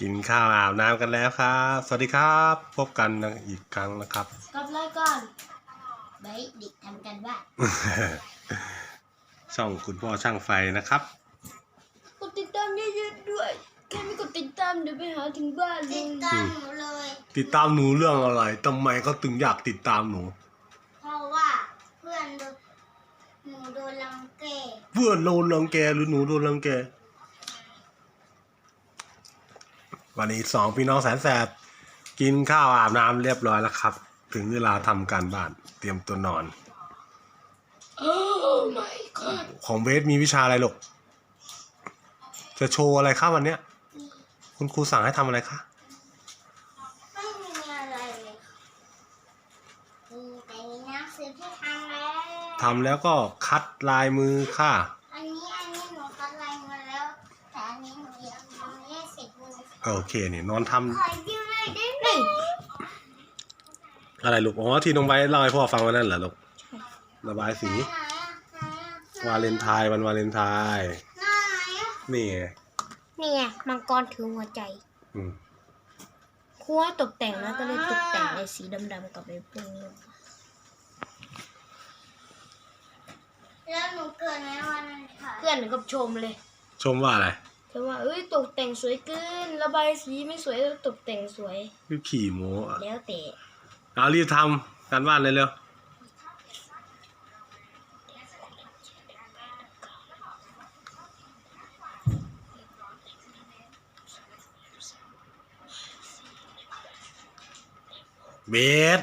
กินข้าวอาบน้ำกันแล้วครับ สวัสดีครับ พบกันอีกครั้งนะครับกับรายการไบเด็กทำกันบ้านช่องคุณพ่อช่างไฟนะครับ กดติดตามเยอะๆด้วยแค่ไม่กดติดตามเดี๋ยวไปหาถึงบ้านเลติยดตามหนูเลย ติดตามหนูเรื่องอะไรทำไมเขาถึงอยากติดตามหนู เพราะว่าเพื่อนโดนหนูโดนรังแกเพื่อนโดนรังแกหรือหนูโดนรังแก วันนี้สองพี่น้องแสนแสบกินข้าวอาบน้ำเรียบร้อยแล้วครับ ถึงเวลาทำการบ้านเตรียมตัวนอนโอ้ my god ของเบสมีวิชาอะไรลูกจะโชว์อะไรครับวันเนี้ย คุณครูสั่งให้ทำอะไรคะไม่มีอะไรเลยมีแต่มีหนังสือที่ทำแล้วทำแล้วก็คัดลายมือค่ะ โอเคนี่นอนทำขอยิ้มหน่อยได้ไหมอะไรลูก อ๋อ ที่น้องไบร์ทเล่าให้พ่อฟังวันนั้นเหรอลูกระบายสีไหนอะไหนอะวาเลนไทน์วันวาเลนไทน์ไหนอะนี่ไงนี่ไงมังกรถือหัวใจอืมครัวตกแต่งแล้วก็เลยตกแต่งในสีดำๆกับไอ้พวกนี้แล้วหนูเกิดในวันนั้นค่ะเพื่อนถึงกับชมเลย ชมว่าอะไร เธอว่าเอ้ยตกแต่งสวยเกินระบายสีไม่สวยแล้วตกแต่งสวยพี่ขี่โม้อะแล้วแต่เอารีบทำการบ้านเลยเร็วเบส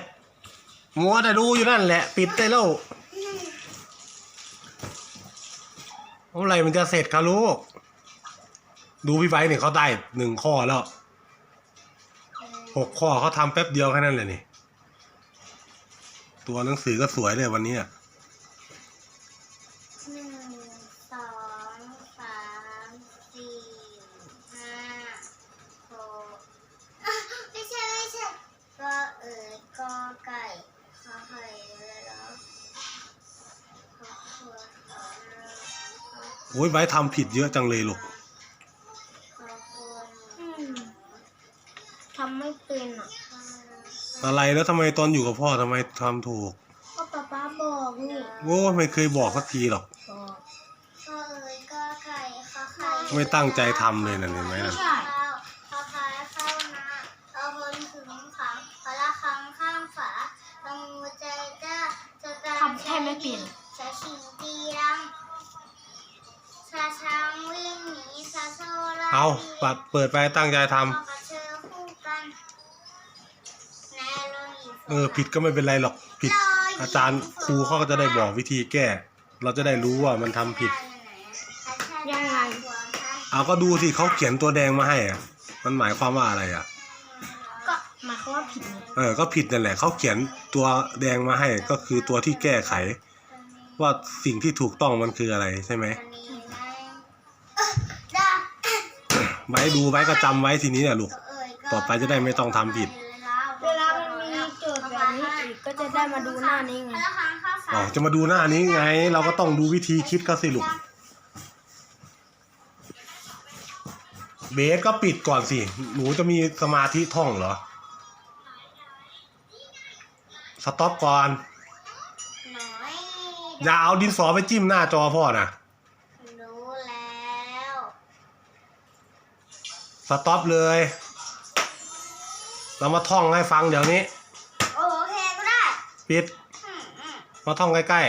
มัวแต่ดูอยู่นั่นแหละ ปิดได้แล้วเมื่อไหรมันจะเสร็จครับลูก ดูพี่ไบร์ทเนี่ยเขาได้หนึ่งข้อแล้วหกข้อเขาทำแป๊บเดียวแค่นั้นเลยนี่ ตัวหนังสือก็สวยเลยวันนี้อะหนึ่งสองสามสี่ห้าหกอะไม่ใช่ ไม่ใช่ก็เอ๋ยกอไก่ขอไข่เลยเหรอขอขวขอเรือขอโอ้ยไบร์ททำผิดเยอะจังเลยลูก อะไรแล้วทำไมตอนอยู่กับพ่อทำไมทำถูก ก็ป๊าป๊าบอกนี่โอ้ไม่เคยบอกสักทีหรอก บอกขอเอ๋ยกอไก่ขอไข่ไม่ตั้งใจทำเลยนะเห็นไหมไม่นะใช่ข้าวขอพายเข้านาเอาคนถึงขังขอละครังข้างฝาลงมือใจจ้าจะตามทำแค่ไม่เปลี่ยนชาชิงตีรังชาช้างวิ่งหนีชาโซลาเอาปัดเปิดไปตั้งใจทำ อีกเออผิดก็ไม่เป็นไรหรอกผิด อาจารย์ครูเขาก็จะได้บอกวิธีแก้ เราจะได้รู้ว่ามันทำผิด ยังไง เอาก็ดูสิเขาเขียนตัวแดงมาให้อะมันหมายความว่าอะไรอะ ก็หมายความว่าผิดไงเออ ก็ผิดนั่นแหละเขาเขียนตัวแดงมาให้ ก็คือตัวที่แก้ไข ว่าสิ่งที่ถูกต้องมันคืออะไรใช่ไหมไว้ดูไว้ก็จำไว้ทีนี้แหละลูก ต่อไปจะได้ไม่ต้องทำผิด เวลามันมีโจทย์แบบนี้อีกก็ จะได้มาดูหน้านี้ไงอ๋อจะมาดูหน้านี้ไง เราก็ต้องดูวิธีคิดก็สิลูกเบสก็ปิดก่อนสิ หนูจะมีสมาธิท่องเหรอ สต็อปก่อนน้อยอย่าเอาดินสอไปจิ้มหน้าจอพ่อนะรู้แล้ว สต็อปเลย เรามาท่องให้ฟังเดี๋ยวนี้โอเคก็ได้ ปิดอืมอืมมาท่องใกล้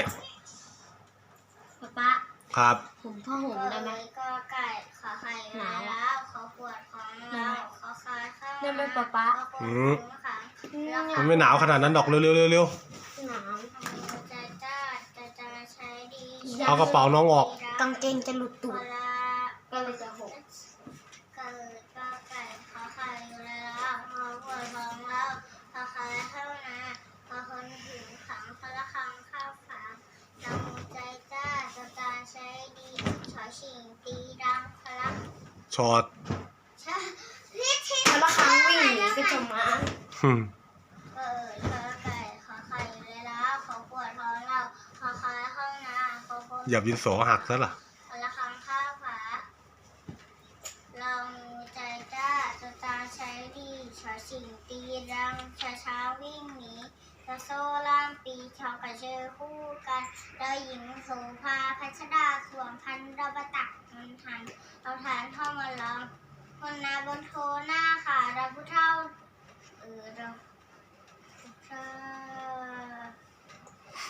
ป๊าป๊าๆ ครับ ผมผ้าห่มได้ไหม ก็ไก่ขอไข่หนาวแล้วขอปวดของเราขอคายข้าวได้ไหมป๊าป๊าอืมแล้วมันไม่หนาวขนาดนั้นดอกเร็วๆเร็วหนาว จะจ้าจะจะใช้ดีๆเอากระเป๋าน้องออก กางเกงจะหลุดตูด ช็อตใช่พิชิตแล้วละครั้งวิ่งหนีก็จะมาหึ่มเปิดขอไก่ขอไข่เลยแล้วขอปวดท้องเราขอคายห้องน้ำขอคนอย่าดินสอหักซะล่ะขอละครังข้าวฝาลองใจจ้าจะ ชิงตีรังช้าช้าๆวิ่งหนีกระโซล่ามปีชอกกระเชอคู่กันเราหญิงโสภาพัชดาสวมพันดาบตักมันทันเอาฐานเข้ามาลองคนนาบนโทหน้าค่ะเราผู้เท่าเออเราผู้เท่า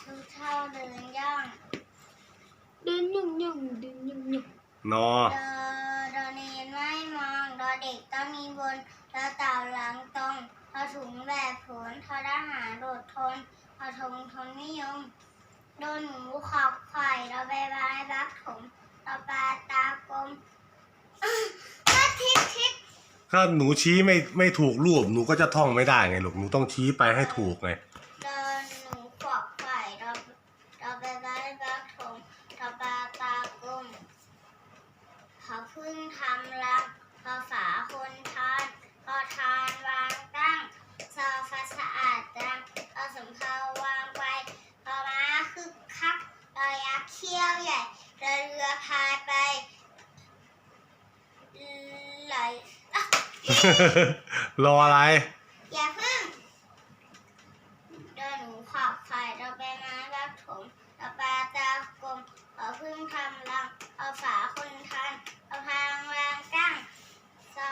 ผู้เท่าเดินย่องเดินยุ่งยุ่งเดินยุ่งยุ่งนอดอดอเนนไม่มองดอเด็กต้องมีบนดอเต่าหลังตรงทอถุงแบบผลทอทหารโดดทนทอทงทนนิยมโดนหนูขอบไข่ดอใบไม้บักถมดอปลาตากลมก็ทิศทิศ ถ้าหนูชี้ไม่ไม่ถูกรูปหนูก็จะท่องไม่ได้ไงลูกหนูต้องชี้ไปให้ถูกไงดอหนูขอบไข่ดอดอใบไม้บักถมดอปลาตากลมเขาเพึ่งทำรัก รออะไร อย่าพึ่งเดินหนูขอบไข่เราไปไม้บักถมเราปลาตากลมขอพึ่งทำรังเอาฝาคนทันเอาพางวางตั้งซอ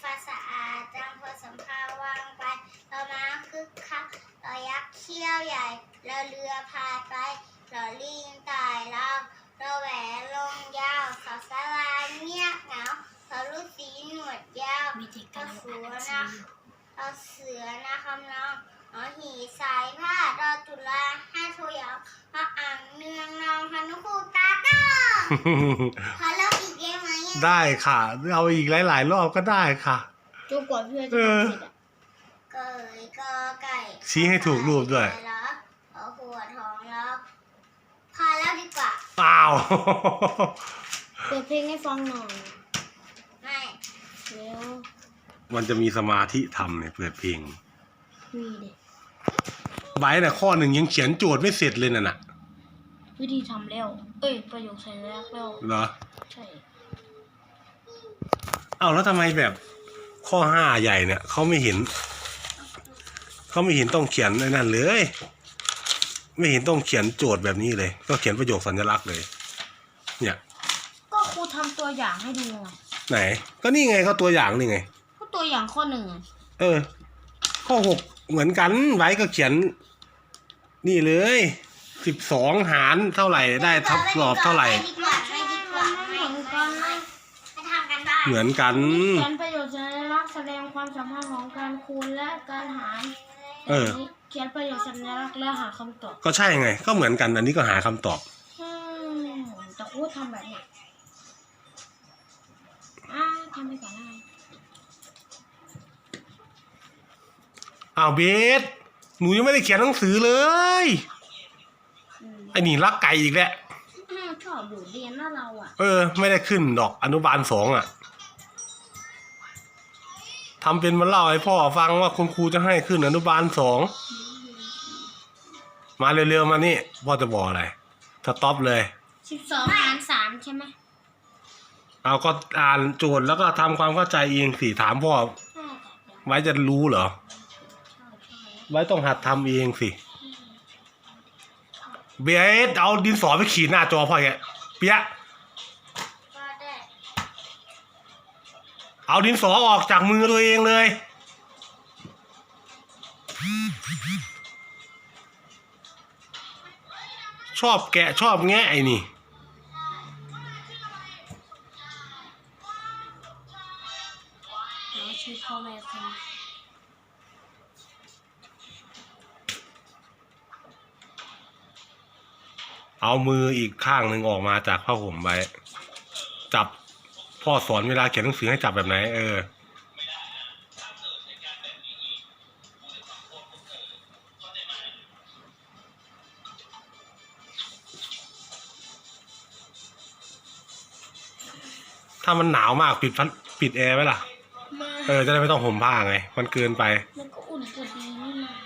ฟ้าสะอาดจังพอสำภาวางไปเรามาคึกคักเรายักษ์เขี้ยวใหญ่เราเรือพายไปเราลิงตายเราเราแหวนลงยาวเขาสลาเงียบเหงา เขาลูกสีหนวดยาวมีแต่กาเรารเสือ่านอหนังสืนะอเราเสือนะคำน้องหอหีสายผ้าเราตุลาห้าโทยาวพระอ่างเนืองนองพนุคูตาต้อขอเล่าอีกได้ไหมอะได้ค่ะ เอาอีกหลาย ๆ รอบก็ได้ค่ะ จนกว่าเพื่อนจะเออทำเสร็จอะเกยกอไก่ชี้ให้ถูกรูปด้วยแล้ขอหัวท้องแล้วพอแล้วดีกว่า อ้าว เปิดเพลงให้ฟังหน่อยไม่ เร็วมันจะมีสมาธิทำเนี่ยเปิดเพลงมีดิไบร์ทน่ะข้อหนึ่งยังเขียนโจทย์ไม่เสร็จเลยน่ะน่ะวิธีทำแล้ว เอ้ย ประโยคสัญลักษณ์แล้ว เหรอใช่ เอาแล้วทำไมแบบข้อห้าใหญ่เนี่ยเขาไม่เห็น เขาไม่เห็นต้องเขียนไอ้นั่นเลย ไม่เห็นต้องเขียนโจทย์แบบนี้เลย ก็เขียนประโยคสัญลักษณ์เลย เนี่ย ก็ครูทำตัวอย่างให้ดูไง ไหน ก็นี่ไงเขาตัวอย่างนี่ไง ก็ตัวอย่างข้อหนึ่งอะเออ ข้อหกเหมือนกันไว้ก็เขียน นี่เลยสิบสองหารเท่าไหร่ได้ทับรอบเท่าไหร่ไม่ดีกว่าไม่ดีกว่าไม่ดีกว่าไม่ไม่ทำกันบ้านเหมือนกันเขียนประโยชน์สัญลักษณ์แสดงความสัมพันธ์ของการคูณและการหารเออแบบนี้เขียนประโยชน์สัญลักษณ์และหาคำตอบก็ใช่ไง ก็เหมือนกันอันนี้ก็หาคำตอบ อืมแต่ครูทำแบบเนี้ย อ่าทำไปก่อนนะอ้าวเบสหนูยังไม่ได้เขียนหนังสือเลย อืมไอ้นี่รักไก่อีกแล้วอืมชอบอยู่เรียนนะเราอะ เออ ไม่ได้ขึ้นดอกอนุบาลสองอะทำเป็นมาเล่าให้พ่อฟังว่าคุณครูจะให้ขึ้นอนุบาลสอง มาเร็วๆมานี่พ่อจะบอกอะไรสต็อปเลย สิบสองหารสามใช่ไหม เอาก็อ่านโจทย์แล้วก็ทำความเข้าใจเองสิถามพ่อใช่ค่ะเดี๋ยวไว้จะรู้เหรอ ใช่ใช่ไว้ต้องหัดทำเองสิ เบสเอาดินสอไปขีดหน้าจอพ่อแกเปียะก็ได้เอาดินสอออกจากมือตัวเองเลย ชอบแกะชอบแงะไอ้นี่ เอามืออีกข้างหนึ่งออกมาจากผ้าห่มไว้ จับพ่อสอนเวลาเขียนหนังสือให้จับแบบไหน เออ ถ้ามันหนาวมากปิดพัดปิดแอร์ไว้ล่ะมาเออ จะได้ไม่ต้องห่มผ้าไง มันเกินไป มันก็อุ่นกว่าดีนี่นะเอา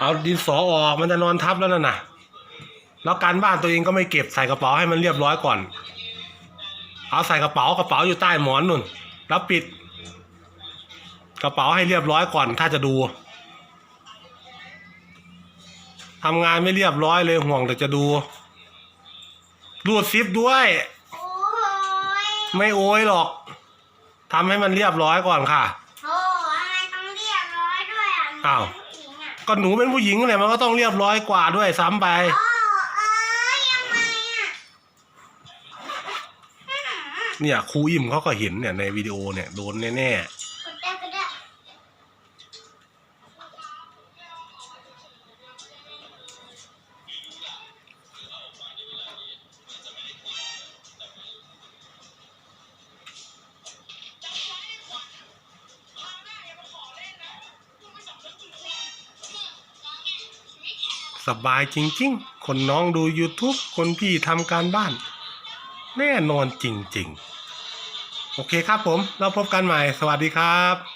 เยหนึ่งก็ได้ไม่ต้องเอาเอาดินสอออกมันจะนอนทับแล้วน่ะนะแล้วการบ้านตัวเองก็ไม่เก็บใส่กระเป๋าให้มันเรียบร้อยก่อน เอาใส่กระเป๋ากระเป๋าอยู่ใต้หมอนนุ่น แล้วปิด กระเป๋าให้เรียบร้อยก่อน ถ้าจะดูทำงานไม่เรียบร้อยเลยห่วงแต่จะดู รูดซิปด้วยโอ้ยไม่โอยหรอกทำให้มันเรียบร้อยก่อนค่ะ โอ้ทำไมต้องเรียบร้อยด้วยอะหนูอ้าว ก็หนูเป็นผู้หญิงเลยมันก็ต้องเรียบร้อยกว่าด้วยซ้ำไป โอ้เอ้ยยังไงอะเนี่ยครูอิ่มเขาก็เห็นเนี่ยในวิดีโอเนี่ยโดนแน่ก บายจริงๆ คนน้องดู YouTube คนพี่ทำการบ้าน แน่นอนจริง ๆ โอเคครับผม เราพบกันใหม่ สวัสดีครับ